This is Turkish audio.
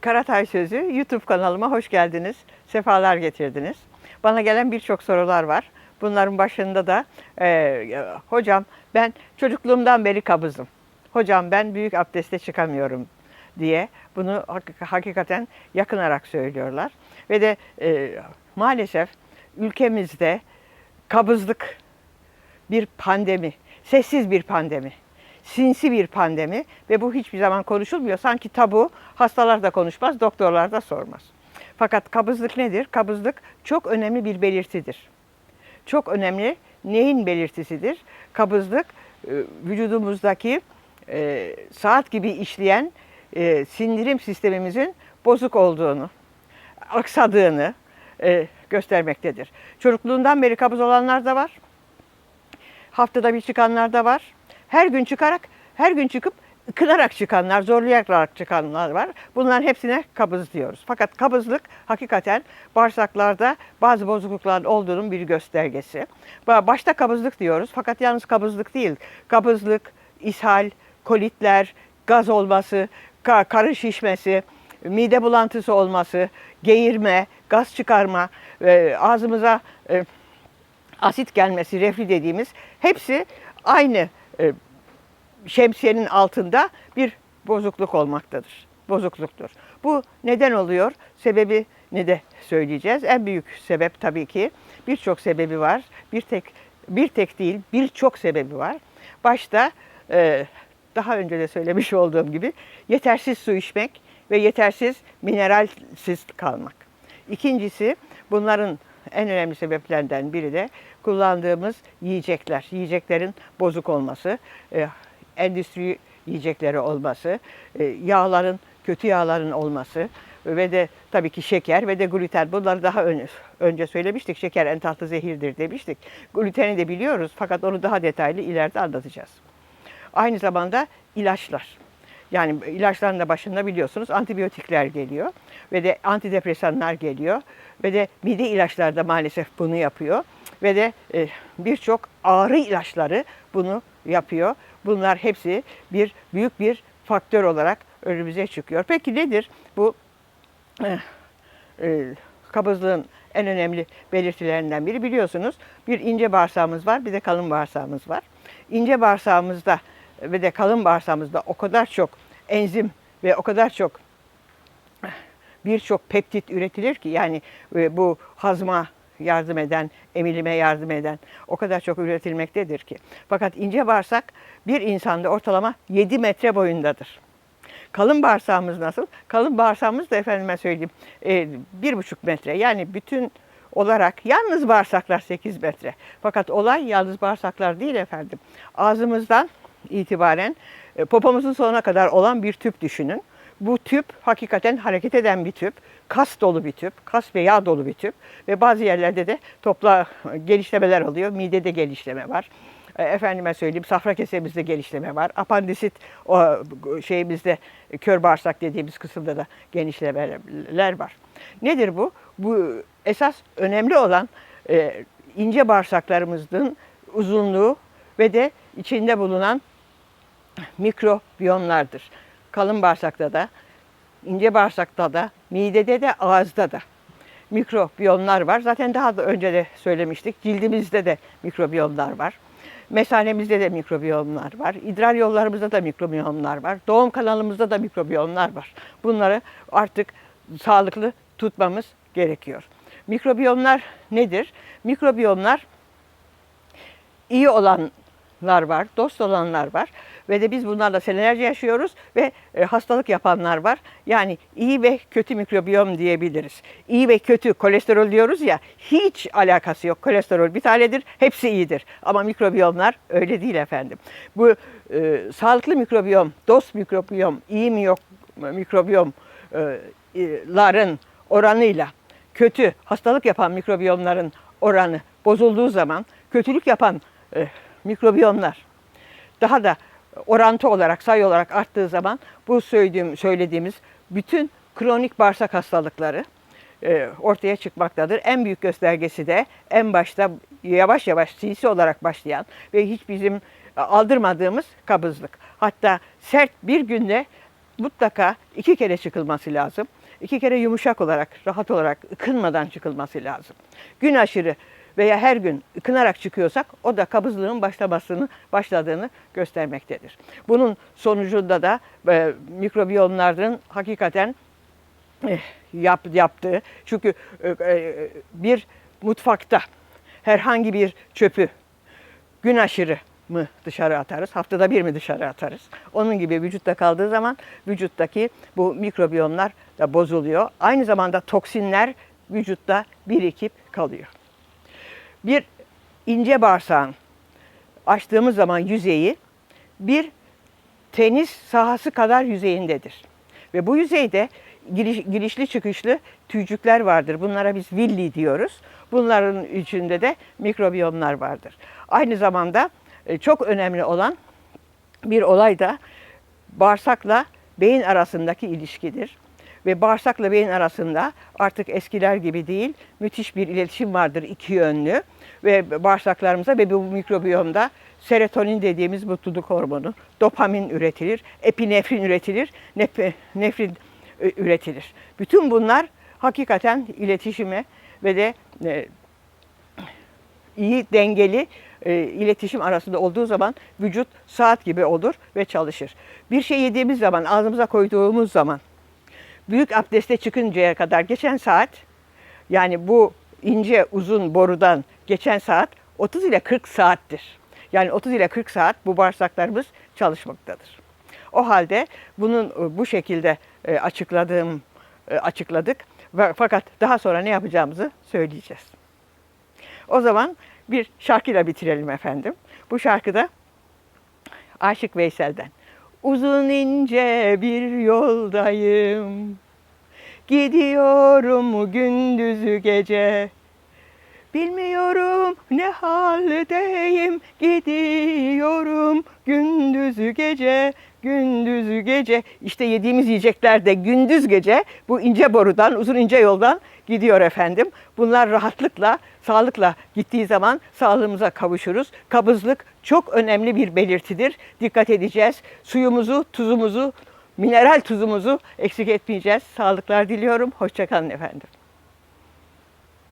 Karatay Sözü YouTube kanalıma hoş geldiniz. Sefalar getirdiniz. Bana gelen birçok sorular var. Bunların başında da e, hocam ben çocukluğumdan beri kabızım. Hocam ben büyük abdeste çıkamıyorum diye bunu hak- hakikaten yakınarak söylüyorlar. Ve de e, maalesef ülkemizde kabızlık bir pandemi, sessiz bir pandemi, sinsi bir pandemi ve bu hiçbir zaman konuşulmuyor. Sanki tabu, hastalar da konuşmaz, doktorlar da sormaz. Fakat kabızlık nedir? Kabızlık çok önemli bir belirtidir. Çok önemli neyin belirtisidir? Kabızlık e, vücudumuzdaki e, saat gibi işleyen e, sindirim sistemimizin bozuk olduğunu, aksadığını göstermektedir. Çocukluğundan beri kabız olanlar da var. Haftada bir çıkanlar da var. Her gün çıkarak, her gün çıkıp kırarak çıkanlar, zorlayarak çıkanlar var. Bunların hepsine kabız diyoruz. Fakat kabızlık hakikaten bağırsaklarda bazı bozuklukların olduğunun bir göstergesi. Ba- Başta kabızlık diyoruz fakat yalnız kabızlık değil. Kabızlık, ishal, kolitler, gaz olması, ka- karın şişmesi, mide bulantısı olması, geğirme, gaz çıkarma, e, ağzımıza e, asit gelmesi, reflü dediğimiz hepsi aynı e, şemsiyenin altında bir bozukluk olmaktadır. Bozukluktur. Bu neden oluyor? Sebebi ne de söyleyeceğiz. En büyük sebep tabii ki birçok sebebi var. Bir tek bir tek değil, birçok sebebi var. Başta e, daha önce de söylemiş olduğum gibi yetersiz su içmek ve yetersiz mineralsiz kalmak. İkincisi bunların en önemli sebeplerinden biri de kullandığımız yiyecekler. Yiyeceklerin bozuk olması, e, endüstri yiyecekleri olması, e, yağların, kötü yağların olması ve de tabii ki şeker ve de gluten. Bunları daha ön- önce söylemiştik. Şeker en tatlı zehirdir demiştik. Gluteni de biliyoruz fakat onu daha detaylı ileride anlatacağız. Aynı zamanda ilaçlar. Yani ilaçların da başında biliyorsunuz antibiyotikler geliyor ve de antidepresanlar geliyor ve de mide ilaçları da maalesef bunu yapıyor ve de e, birçok ağrı ilaçları bunu yapıyor. Bunlar hepsi bir büyük bir faktör olarak önümüze çıkıyor. Peki nedir bu eh, e, kabızlığın en önemli belirtilerinden biri biliyorsunuz bir ince bağırsağımız var bir de kalın bağırsağımız var. İnce bağırsağımızda ve de kalın bağırsağımızda o kadar çok enzim ve o kadar çok birçok peptit üretilir ki yani e, bu hazma yardım eden, emilime yardım eden o kadar çok üretilmektedir ki. Fakat ince bağırsak bir insanda ortalama 7 metre boyundadır. Kalın bağırsağımız nasıl? Kalın bağırsağımız da efendime söyleyeyim e, bir buçuk metre. Yani bütün olarak yalnız bağırsaklar 8 metre. Fakat olay yalnız bağırsaklar değil efendim. Ağzımızdan itibaren e, popomuzun sonuna kadar olan bir tüp düşünün. Bu tüp hakikaten hareket eden bir tüp. Kas dolu bir tüp, kas ve yağ dolu bir tüp ve bazı yerlerde de topla gelişlemeler oluyor. Midede gelişleme var. E, Efendime söyleyeyim safra kesemizde gelişleme var. Apandisit o şeyimizde kör bağırsak dediğimiz kısımda da genişlemeler var. Nedir bu? Bu esas önemli olan e, ince bağırsaklarımızın uzunluğu ve de içinde bulunan mikrobiyomlardır. Kalın bağırsakta da, ince bağırsakta da, midede de, ağızda da mikrobiyomlar var. Zaten daha da önce de söylemiştik. Cildimizde de mikrobiyomlar var. Mesanemizde de mikrobiyomlar var. İdrar yollarımızda da mikrobiyomlar var. Doğum kanalımızda da mikrobiyomlar var. Bunları artık sağlıklı tutmamız gerekiyor. Mikrobiyomlar nedir? Mikrobiyomlar iyi olanlar var, dost olanlar var ve de biz bunlarla senelerce yaşıyoruz ve e, hastalık yapanlar var. Yani iyi ve kötü mikrobiyom diyebiliriz. İyi ve kötü kolesterol diyoruz ya hiç alakası yok. Kolesterol bir tanedir, hepsi iyidir. Ama mikrobiyomlar öyle değil efendim. Bu e, sağlıklı mikrobiyom, dost mikrobiyom, iyi mi yok mikrobiyomların oranıyla kötü hastalık yapan mikrobiyomların oranı bozulduğu zaman kötülük yapan e, mikrobiyomlar daha da orantı olarak sayı olarak arttığı zaman bu söylediğim söylediğimiz bütün kronik bağırsak hastalıkları e, ortaya çıkmaktadır. En büyük göstergesi de en başta yavaş yavaş sinsi olarak başlayan ve hiç bizim aldırmadığımız kabızlık. Hatta sert bir günde mutlaka iki kere çıkılması lazım. İki kere yumuşak olarak, rahat olarak, ıkınmadan çıkılması lazım. Gün aşırı veya her gün ıkınarak çıkıyorsak o da kabızlığın başlamasını başladığını göstermektedir. Bunun sonucunda da e, mikrobiyomların hakikaten eh, yap, yaptığı çünkü e, e, bir mutfakta herhangi bir çöpü gün aşırı mı dışarı atarız, haftada bir mi dışarı atarız. Onun gibi vücutta kaldığı zaman vücuttaki bu mikrobiyomlar da bozuluyor. Aynı zamanda toksinler vücutta birikip kalıyor. Bir ince bağırsağın açtığımız zaman yüzeyi bir tenis sahası kadar yüzeyindedir. Ve bu yüzeyde giriş, girişli çıkışlı tüycükler vardır. Bunlara biz villi diyoruz. Bunların içinde de mikrobiyomlar vardır. Aynı zamanda e, çok önemli olan bir olay da bağırsakla beyin arasındaki ilişkidir. Ve bağırsakla beyin arasında artık eskiler gibi değil, müthiş bir iletişim vardır iki yönlü. Ve bağırsaklarımıza ve bu mikrobiyomda serotonin dediğimiz mutluluk hormonu, dopamin üretilir, epinefrin üretilir, nef- nefrin e, üretilir. Bütün bunlar hakikaten iletişime ve de e, iyi dengeli e, iletişim arasında olduğu zaman vücut saat gibi olur ve çalışır. Bir şey yediğimiz zaman, ağzımıza koyduğumuz zaman büyük abdeste çıkıncaya kadar geçen saat yani bu ince uzun borudan geçen saat 30 ile 40 saattir. Yani 30 ile 40 saat bu bağırsaklarımız çalışmaktadır. O halde bunun e, bu şekilde e, açıkladığım e, açıkladık. Fakat daha sonra ne yapacağımızı söyleyeceğiz. O zaman bir şarkıyla bitirelim efendim. Bu şarkıda Aşık Veysel'den. Uzun ince bir yoldayım. Gidiyorum gündüzü gece. Bilmiyorum ne haldeyim. Gidiyorum gündüzü gece. Gündüzü gece. İşte yediğimiz yiyecekler de gündüz gece bu ince borudan, uzun ince yoldan gidiyor efendim. Bunlar rahatlıkla, sağlıkla gittiği zaman sağlığımıza kavuşuruz. Kabızlık çok önemli bir belirtidir. Dikkat edeceğiz. Suyumuzu, tuzumuzu, mineral tuzumuzu eksik etmeyeceğiz. Sağlıklar diliyorum. Hoşçakalın efendim.